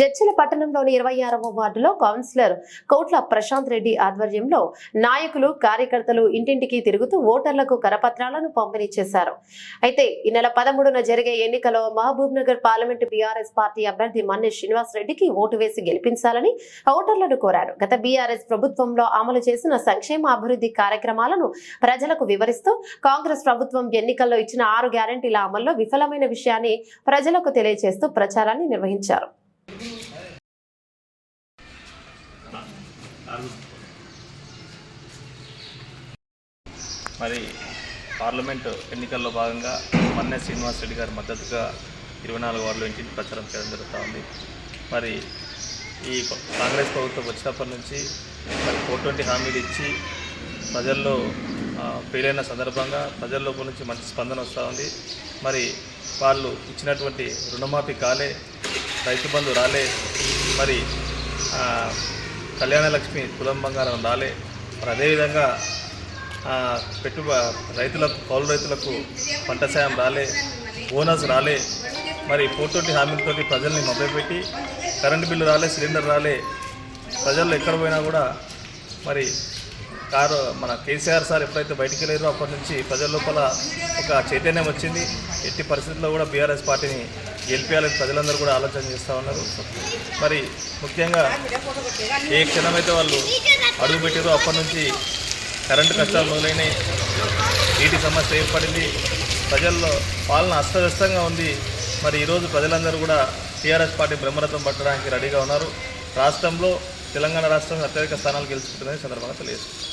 జడ్చిల పట్టణంలోని ఇరవై ఆరవ వార్డులో కౌన్సిలర్ కోట్ల ప్రశాంత్ రెడ్డి ఆధ్వర్యంలో నాయకులు కార్యకర్తలు ఇంటింటికి తిరుగుతూ ఓటర్లకు కరపత్రాలను పంపిణీ చేశారు. అయితే ఈ నెల పదమూడున జరిగే ఎన్నికలో Mahabubnagar parliament BRS party అభ్యర్థి మన్నె శ్రీనివాస్ రెడ్డికి ఓటు వేసి గెలిపించాలని ఓటర్లను కోరారు. గత బీఆర్ఎస్ ప్రభుత్వంలో అమలు చేసిన సంక్షేమ అభివృద్ధి కార్యక్రమాలను ప్రజలకు వివరిస్తూ కాంగ్రెస్ ప్రభుత్వం ఎన్నికల్లో ఇచ్చిన ఆరు గ్యారంటీల అమల్లో విఫలమైన విషయాన్ని ప్రజలకు తెలియజేస్తూ ప్రచారాన్ని నిర్వహించారు. మరి పార్లమెంటు ఎన్నికల్లో భాగంగా మన్నె శ్రీనివాస్ రెడ్డి గారి మద్దతుగా ఇరవై నాలుగు వార్డుల నుంచి ప్రచారం చేయడం జరుగుతూ ఉంది. మరి ఈ కాంగ్రెస్ ప్రభుత్వం వచ్చినప్పటి నుంచి మరి కోటువంటి హామీలు ఇచ్చి ప్రజల్లో ఆ, ఫెయిల్ సందర్భంగా ప్రజల లోపల నుంచి మంచి స్పందన వస్తూ ఉంది. మరి వాళ్ళు ఇచ్చినటువంటి రుణమాఫీ కాలే రైతు బంధు రాలే. మరి కళ్యాణలక్ష్మి కులం బంగారం రాలే. మరి అదేవిధంగా ఆ, పెట్టుబ రైతులకు కౌలు రైతులకు పంట సాయం రాలే బోనస్ రాలే. మరి పోటోటి హామీలతోటి ప్రజల్ని మొదలుపెట్టి కరెంటు బిల్లు రాలే సిలిండర్ రాలే. ప్రజల్లో ఎక్కడ పోయినా కూడా మరి కారు మన కేసీఆర్ సార్ ఎప్పుడైతే బయటికి వెళ్ళారో అప్పటి నుంచి ప్రజల లోపల ఒక చైతన్యం వచ్చింది. ఎట్టి పరిస్థితుల్లో కూడా బీఆర్ఎస్ పార్టీని గెలిపించాలని ప్రజలందరూ కూడా ఆలోచన చేస్తూ ఉన్నారు. మరి ముఖ్యంగా ఏ క్షణమైతే వాళ్ళు అడుగు పెట్టారో అప్పటి నుంచి కరెంటు కష్టాలు మొదలైనవి నీటి సమస్య ఏర్పడింది. ప్రజల్లో పాలన అస్తవ్యస్తంగా ఉంది. మరి ఈరోజు ప్రజలందరూ కూడా టీఆర్ఎస్ పార్టీ బ్రహ్మరథం పట్టడానికి రెడీగా ఉన్నారు. రాష్ట్రంలో తెలంగాణ రాష్ట్రం అత్యధిక స్థానాలు గెలుచుకుంటుందని సందర్భంగా తెలియజేస్తుంది